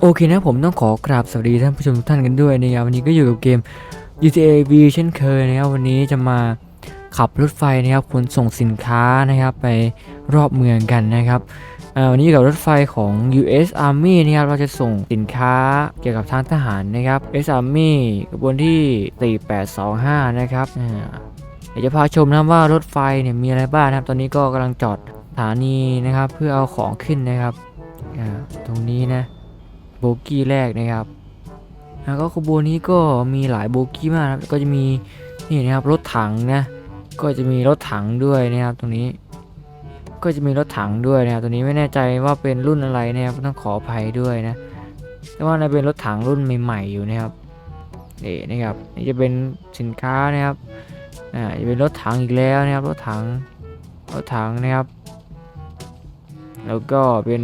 โอเคนะผมต้องขอกราบสวัสดีท่านผู้ชมทุกท่านกันด้วยนะครับวันนี้ก็อยู่กับเกม GTA V เช่นเคยนะครับวันนี้จะมาขับรถไฟนะครับขนส่งสินค้านะครับไปรอบเมืองกันนะครับวันนี้กับรถไฟของ US Army นะครับเราจะส่งสินค้าเกี่ยวกับทางทหารนะครับ US Army กระบวนที่ 4825 นะครับอ่าเดี๋ยวจะพาชมนะว่ารถไฟเนี่ยมีอะไรบ้างนะครับ ตอนนี้ก็กำลังจอดสถานีนะครับ เพื่อเอาของขึ้นนะครับตรงนี้นะ โบกี้แรกนะครับแล้วก็ขบวนนี้ก็มีหลายโบกี้มากครับก็จะมีนี่นะครับรถถังนะก็จะมีรถถังด้วยนะครับตรงนี้ ก็จะมีรถถังด้วยนะครับตัวนี้ไม่แน่ใจว่าเป็นรุ่นอะไรนะครับต้องขออภัยด้วยนะแต่ว่าน่าเป็นรถถังรุ่นใหม่ๆอยู่นะครับนี่นะครับนี่จะเป็นสินค้านะครับอ่าจะเป็นรถถังอีกแล้วนะครับรถถังรถถังนะครับ แล้วก็เป็น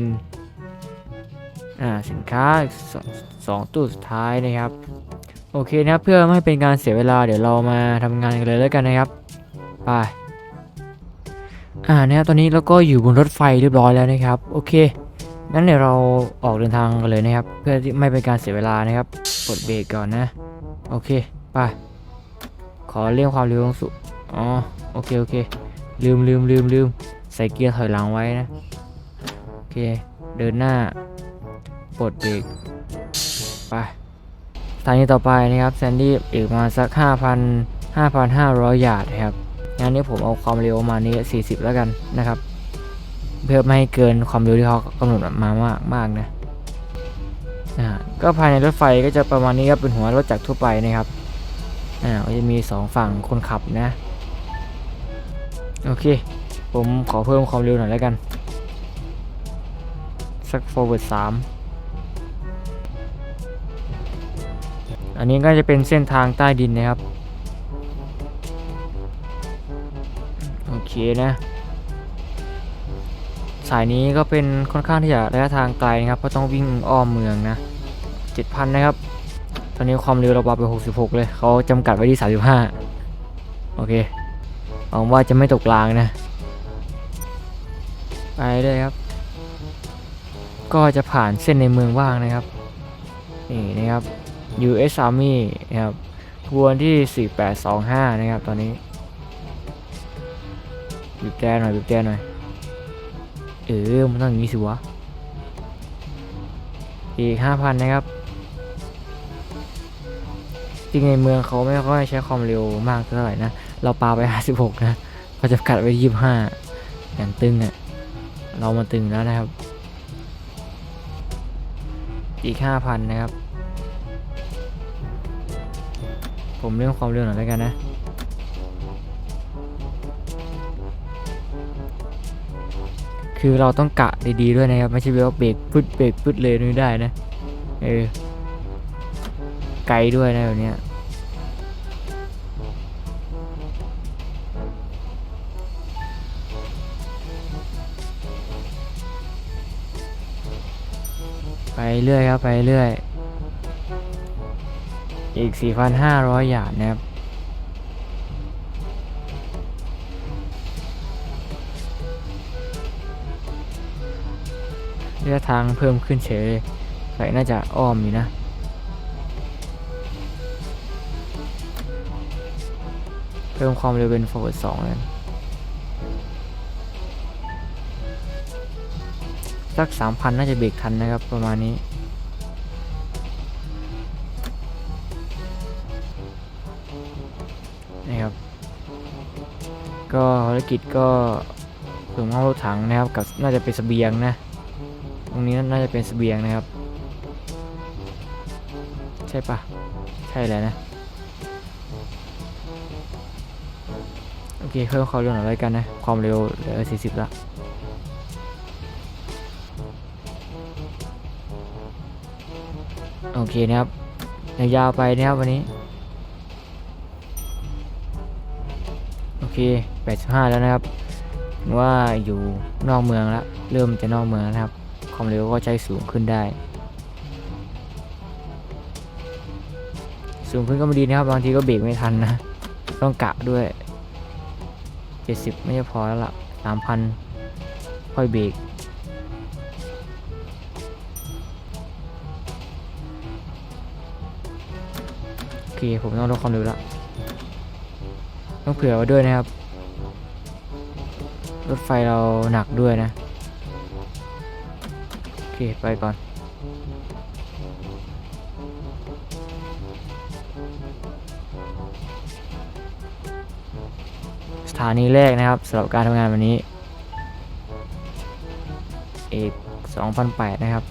อ่าสินค้าสองสองตู้สุดท้ายนะครับ โอเคนะครับเพื่อไม่ให้เป็นการเสียเวลาเดี๋ยวเรามาทำงานกันเลยแล้วกันนะครับไปอ่านะครับตอนนี้เราก็อยู่บนรถไฟเรียบร้อยแล้วนะครับ โอเคงั้นเดี๋ยวเราออกเดินทางกันเลยนะครับ เพื่อที่ไม่เป็นการเสียเวลานะครับกดเบรกก่อนนะ โอเคไปขอเร่งความเร็วลงสุดอ๋อโอเคโอเค ลืมลืมลืมลืมใส่เกียร์ถอยหลังไว้นะ โอเค เดินหน้า ปลดเบรกไปสถานีต่อไปนะครับแซนดี้อีกมาสัก 5,000 5,500 หยาดนะครับงั้นนี้ผมเอาความเร็วมานี้ 40 แล้วกันนะครับ เพื่อไม่ให้เกินความเร็วที่เขากำหนดมามากมากนะอ่าก็ภายในรถไฟก็จะประมาณนี้ครับเป็นหัวรถจักรทั่วไปนะครับอ่าจะมี 2 ฝั่งคนขับนะ โอเค ผมขอเพิ่มความเร็วหน่อยแล้วกัน สัก forward 3 นนี้ก็จะเป็นเส้นทางใต้ดินนะครับ โอเคนะ สายนี้ก็เป็นค่อนข้างที่จะระยะทางไกลนะครับ เพราะต้องวิ่งอ้อมเมืองนะ7,000นะครับ ตอนนี้ความเร็วเราปรับไป 66 เลย เขาจำกัดไว้ที่ 35 โอเคหวังว่าจะไม่ตกรางนะ ไปเลยครับ ก็จะผ่านเส้นในเมืองว่างนะครับ นี่นะครับ US Army นะครับขบวนที่ 4825 นะครับ ตอนนี้บีบแตรหน่อยบีบแตรหน่อย เออ มันต้องอย่างนี้สิวะ อีก 5,000 นะครับ จริงในเมืองเขาไม่ค่อยใช้ความเร็วมากเท่าไหร่นะ เราปาไป 56 นะเขาจะกัดไว้ 25 อย่างตึงอะ่ะ เรามาตึงแล้วนะครับ อีก 5,000 นะครับ ผมเรื่องความเร็วหน่อยแล้วกันนะ คือเราต้องกะดีๆด้วยนะครับ ไม่ใช่ว่าเบรกพึดเบรกพึดเลยไม่ได้นะ เออ ไกลด้วยนะแบบเนี้ยไปเรื่อยครับ ไปเรื่อย อีก 4,500 หยาดนะครับ ระยะทางเพิ่มขึ้นเฉยใส่น่าจะอ้อมอยู่นะ เพิ่มความเร็วเป็น forward 2แล้วสัก 3,000 น่าจะเบรกทันนะครับประมาณนี้ นะครับ ก็ภารกิจก็ถึงห้องรถถังนะครับ กับน่าจะเป็นเสบียงนะ ตรงนี้น่าจะเป็นเสบียงนะครับ ใช่ปะใช่แล้วนะ โอเคเพิ่มความเร็วหน่อยแล้วกันนะ ความเร็วเหลือ40ละโอเคนะครับยาวๆไปนะครับวันนี้ เค 85 แล้วนะครับว่าอยู่นอกเมืองแล้วเริ่มจะนอกเมืองนะครับ ความเร็วก็ใช้สูงขึ้นได้ สูงขึ้นก็ไม่ดีนะครับ บางทีก็เบรกไม่ทันนะ ต้องกะด้วย 70 ไม่พอแล้วละ่ะ 3,000 ค่อยเบรกโอเค ผมต้องลดความเร็วละ ต้องเผื่อไว้ด้วยนะครับ รถไฟเราหนักด้วยนะ โอเค ไปก่อนสถานีแรกนะครับสำหรับการทำงานวันนี้เอก2008 นะครับ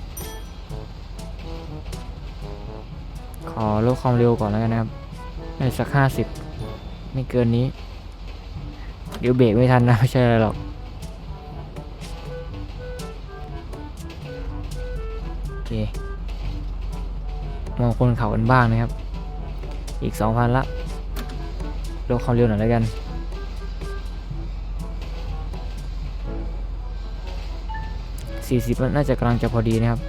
ขอลดความเร็วก่อนแล้วกันนะครับให้สัก 50 ไม่เกินนี้ เดี๋ยวเบรกไม่ทันนะไม่ใช่อะไรหรอกโอเคมองคนเขากันบ้างนะครับ อีก2,000ละลดความเร็วหน่อยแล้วกัน40น่าจะกำลังจะพอดีนะครับ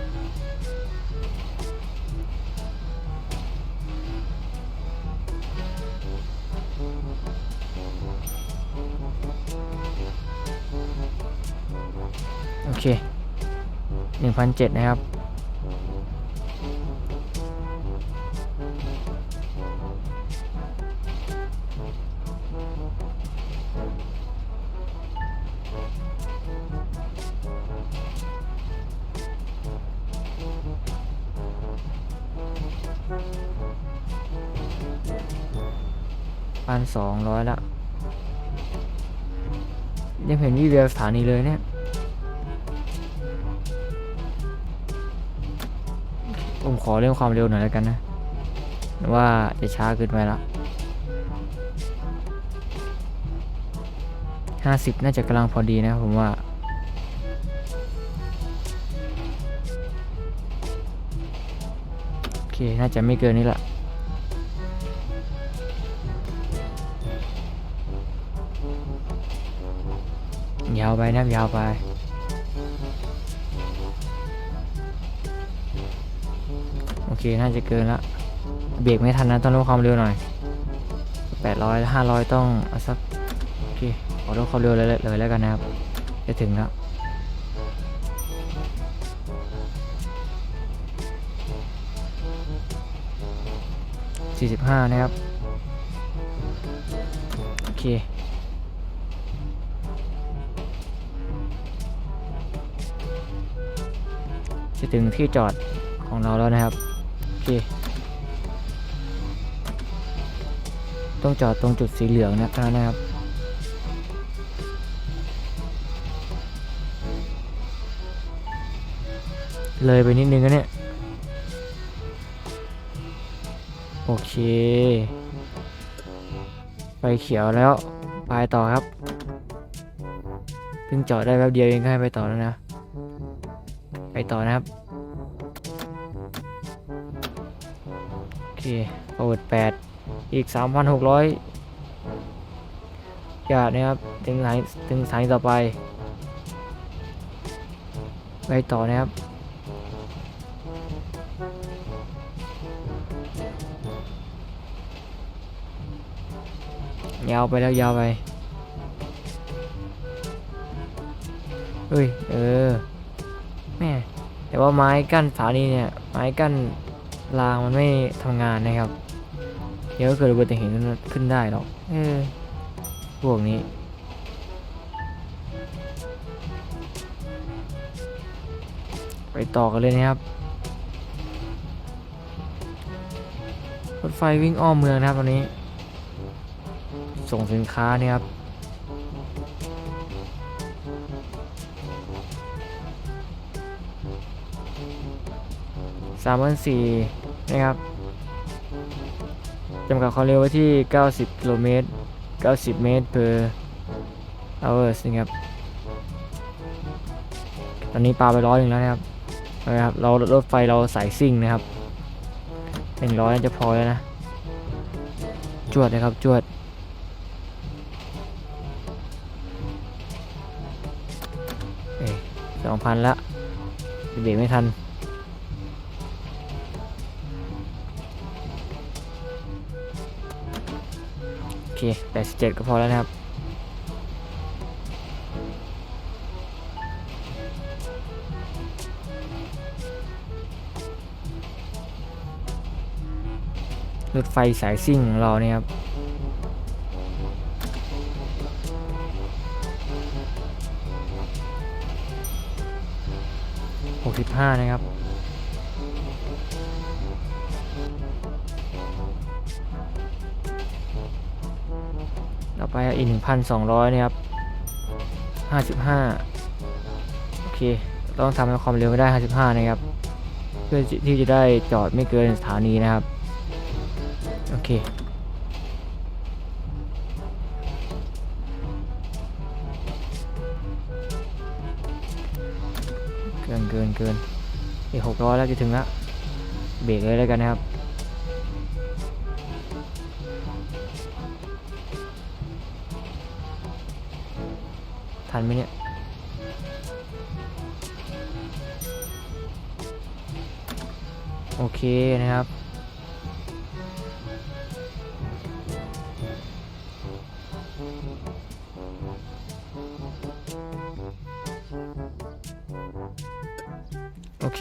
1,007นะครับ พันสองร้อยละยังเห็นวิเวสถานีเลยเนี่ย ขอเรื่องความเร็วหน่อยแล้วกันนะ ว่าจะช้าเกินไปละห้าสิบน่าจะกำลังพอดีนะผมว่า โอเค น่าจะไม่เกินนี้ละยาวไปนะยาวไป เคน่าจะเกินละเบรกไม่ทันนะต้องลดความเร็วหน่อย800 500 ต้องอสักโอเคขอลดความเร็วเลยเลยแล้วกันนะครับ จะถึงแล้ว45นะครับ โอเคจะถึงที่จอดของเราแล้วนะครับ เค ต้องจอดตรงจุดสีเหลืองนะครับนะครับเลยไปนิดนึงก็เนี่ย โอเค ไฟเขียวแล้ว ไปต่อครับ เพิ่งจอดได้แป๊บเดียวเองก็ให้ไปต่อแล้วนะ ไปต่อนะครับ เคเปิด8อีก 3,600หยาดนะครับ ถึงสานีถึงสานีต่อไป ไปต่อนะครับ ยาวไปแล้วยาวไป เฮ้ย เออ แม่ แต่ว่าไม้กั้นสถานีเนี่ย ไม้กั้น รางมันไม่ทำงานนะครับ เดี๋ยวก็เกิดอุบัติเหตุขึ้นได้หรอกเออพวกนี้ ไปต่อกันเลยนะครับรถไฟวิ่งอ้อมเมืองนะครับวันนี้ ส่งสินค้าเนี่ยครับ สามพันสี่นะครับจำกัดความเร็วไว้ที่ 90กิโลเมตร 90 เมตร per hours นะครับ ตอนนี้ปาไปร้อยหนึ่งแล้วนะครับนะครับ เรารถไฟเราสายซิ่งนะครับหนึ่งร้อยน่าจะพอแล้วนะ จวดนะครับ จวด เอ้สองพันละเบรกไม่ทัน 87 ก็พอแล้วนะครับ รถไฟสายซิ่งของเราเนี่ยครับหกสิบห้านะครับ อีกหนึ่งพันสองร้อยนะครับห้าสิบห้าโอเค ต้องทำให้ความเร็วให้ได้ห้าสิบห้านะครับ เพื่อที่จะได้จอดไม่เกินสถานีนะครับ โอเคเกินเกินเกินอีกหกร้อยแล้วจะถึงล้วเบรกเลยแล้วกันนะครับ โอเค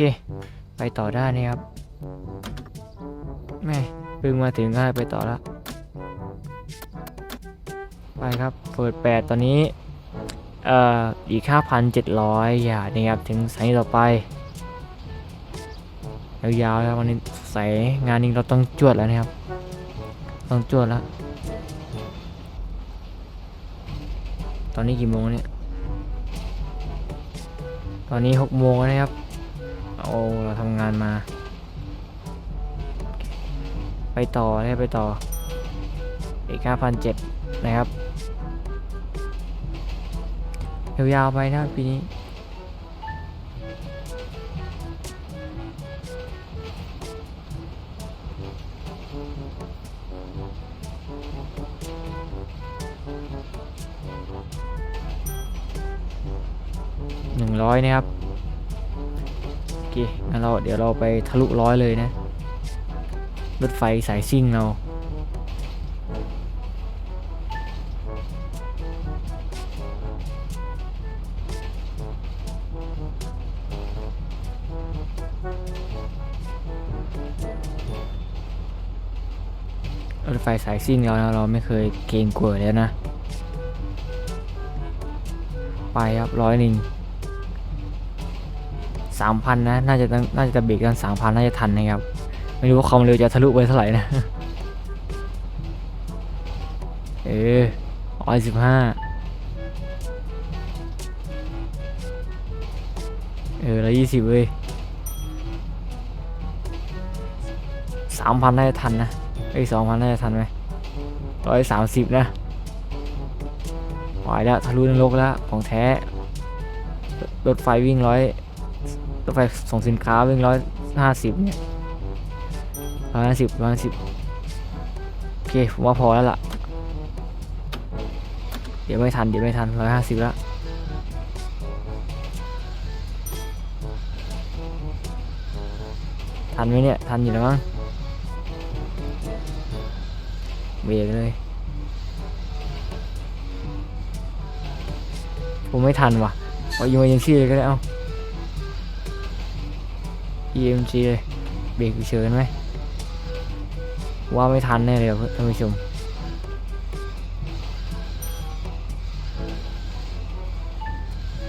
ไปต่อได้นะครับแม่เพิ่งมาถึงก็ให้ไปต่อแล้วไปครับเปิด 8 ตอนนี้เอ่ออีก 5,700 อย่าดนะครับถึงสานีต่อไปยาวๆแล้ววันนี้ใส่งานนี้เราต้องจวดแล้วนะครับ ต้องจวดแล้ว ตอนนี้กี่โมงเนี่ย ตอนนี้ 6 โมงนะครับ โอ้เราทำงานมา ไปต่อนะครับไปต่อ อีก5,700นะครับ ยาวๆไปนะปีนี้หนึ่งร้อยนะครับ เคงั้นเราเดี๋ยวเราไปทะลุร้อยเลยนะ รถไฟสายซิ่งเรารถไฟสายซิ่งเรานะเราไม่เคยเกรงกลัวเลยนะ ไปครับร้อยหนึ่ง สามพันนะ น่าจะต้องน่าจะเบรกกันสามพันน่าจะทันนะครับ ไม่รู้ว่าความเร็วจะทะลุไปเท่าไหร่นะ เออร้อยสิบห้าเออร้อยยี่สิบเว้ยสามพันน่าจะทันนะไอ้สองพันน่าจะทันไหมร้อยสามสิบนะไหวแล้วทะลุนรกแล้วของแท้ รถไฟวิ่งร้อย รถไฟส่งสินค้าวิ่งร้อยห้าสิบเนี่ยร้อยห้าสิบร้อยห้าสิบโอเคผมว่าพอแล้วล่ะ เดี๋ยวไม่ทัน เดี๋ยวไม่ทันร้อยห้าสิบแล้วทันไหมเนี่ย ทันอยู่แล้วมั้งเบรกเลย ผมไม่ทันว่ะเอาอีเมอร์เจนซี่เลยก็ได้เอา EMG เลยเบรกเฉยไหมว่าไม่ทันแน่เลยท่านผู้ชม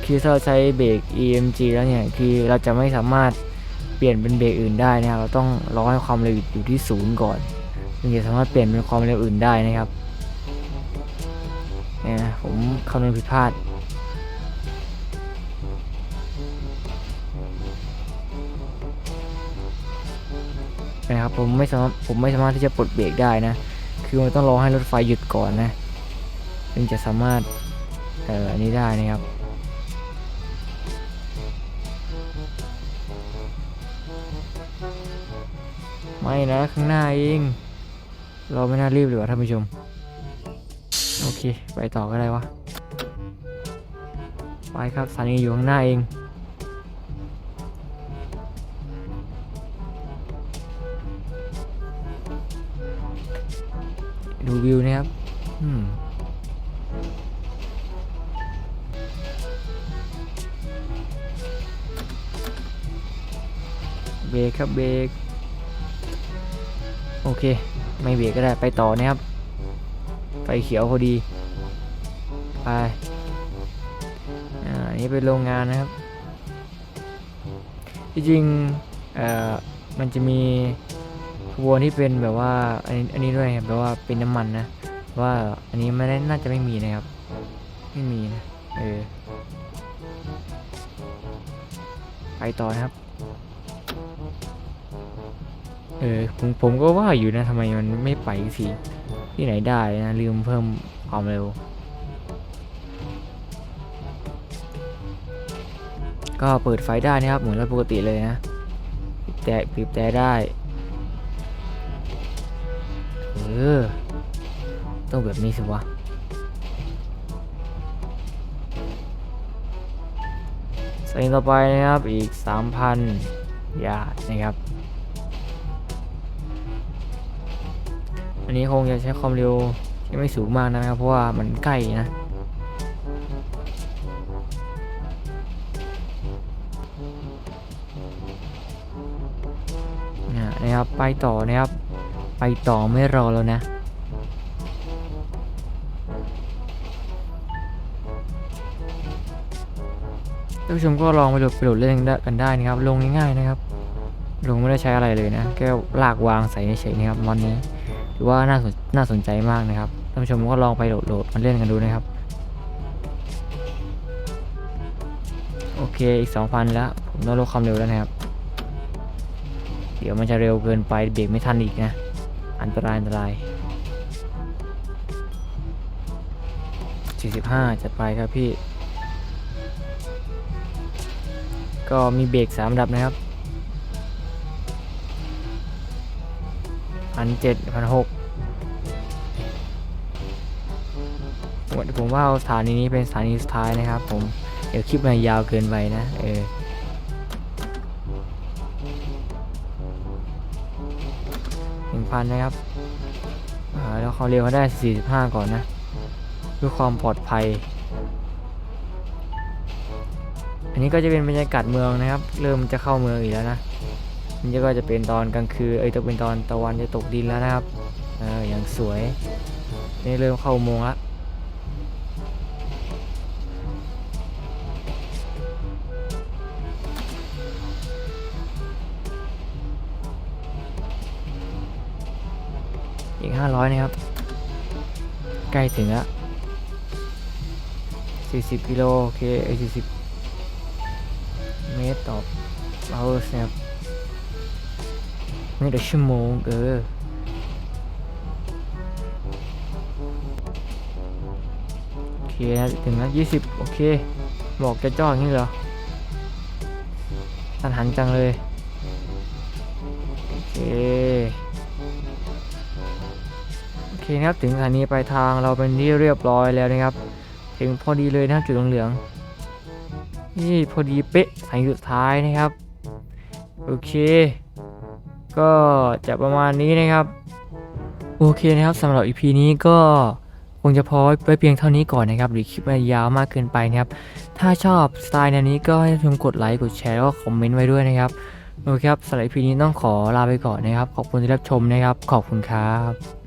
คือถ้าเราใช้เบรก EMG แล้วเนี่ยคือเราจะไม่สามารถเปลี่ยนเป็นเบรกอื่นได้นะครับเราต้องรอให้ความเร็วอยู่ที่ศูนย์ก่อนถึงจะสามารถเปลี่ยนเป็นความเร็วอื่นได้นะครับเนี่ยผมคำนวณผิดพลาด นะครับผมไม่สามารถผมไม่สามารถที่จะปลดเบรกได้นะ คือมันต้องรอให้รถไฟหยุดก่อนนะถึงจะสามารถเอ่ออันนี้ได้นะครับไม่นะข้างหน้าเองเราไม่น่ารีบเลยว่ะท่านผู้ชม โอเค ไปต่อก็ได้วะ ไปครับสถานีอยู่ข้างหน้าเอง ดูวิวนะครับอืมเบรกครับเบรกโอเค ไม่เบรกก็ได้ไปต่อนะครับ ไฟเขียวพอดี ไป อ่าอันนี้เป็นโรงงานนะครับ จริงเอ่อ มันจะมี ขบวที่เป็นแบบว่าอันนี้อันนี้ด้วยครับแบบว่าเป็นน้ำมันนะว่าอันนี้ไม่ได้น่าจะไม่มีนะครับ ไม่มีนะเออไปต่อนะครับ เออผมผมก็ว่าอยู่นะทำไมมันไม่ไปสิที่ไหนได้นะลืมเพิ่มความเร็ว ก็เปิดไฟได้นะครับเหมือนรถปกติเลยนะปิดแต่ปิดแต่ได้ ออต้องแบบนี้สิวะสายต่อไปนะครับ อีก 3,000 ยาดนะครับ อันนี้คงจะใช้ความเร็วที่ไม่สูงมากนะครับ เพราะว่ามันใกล้นะนะนะครับ ไปต่อนะครับ ไปต่อไม่รอแล้วนะ ท่านผู้ชมก็ลองไปโหลดไปโหลดเล่นกันได้นะครับ ลงง่ายๆนะครับ ลงไม่ได้ใช้อะไรเลยนะ แค่ลากวางใส่เฉยๆนะครับวันนี้ถือว่าน่าสนน่าสนใจมากนะครับ ท่านผู้ชมก็ลองไปโหลดโหลดมาเล่นกันดูนะครับ โอเค อีก 2,000 แล้ว ผมต้องลดความเร็วแล้วนะครับ เดี๋ยวมันจะเร็วเกินไปเบรกไม่ทันอีกนะ อันตรายอันตราย45จัดไปครับพี่ ก็มีเบรกสามระดับนะครับพันเจ็ดพันหกผมว่าสถานีนี้เป็นสถานีสุดท้ายนะครับผม เดี๋ยวคลิปมันยาวเกินไปนะ เออ พันนะครับแล้วเขาเร็วเขาได้ 45 ก่อนนะเพื่อความปลอดภัย อันนี้ก็จะเป็นบรรยากาศเมืองนะครับ เริ่มจะเข้าเมืองอีกแล้วนะนี่ก็จะเป็นตอนกลางคืนเอ้ยจะเป็นตอนตะวันจะตกดินแล้วนะครับเอออย่างสวยนี่เริ่มเข้าโมงละ อีก 500 นะครับ ใกล้ถึงแล้ว40กิโลโอเคไอ40 เมตรต่อ hours นะครับเมตรต่อชั่วโมงเออโอเคนะถึงแล้วยี่สิบโอเค บอกจะจ่ออย่างนี้เหรอทันหันจังเลย โอเค เคนะครับถึงสถานีปลายทางเราเป็นที่เรียบร้อยแล้วนะครับ ถึงพอดีเลยนะจุดเหลืองๆนี่พอดีเป๊ะสายสุดท้ายนะครับ โอเค ก็จะประมาณนี้นะครับ โอเคนะครับสำหรับ EP นี้ก็คงจะพอไว้เพียงเท่านี้ก่อนนะครับหรือคลิปมันยาวมากเกินไปนะครับ ถ้าชอบสไตล์แนวนี้ก็ให้ทุกคนกดไลค์กดแชร์แล้วก็คอมเมนต์ไว้ด้วยนะครับโอเคครับสำหรับ EP นี้ต้องขอลาไปก่อนนะครับ ขอบคุณที่รับชมนะครับ ขอบคุณครับ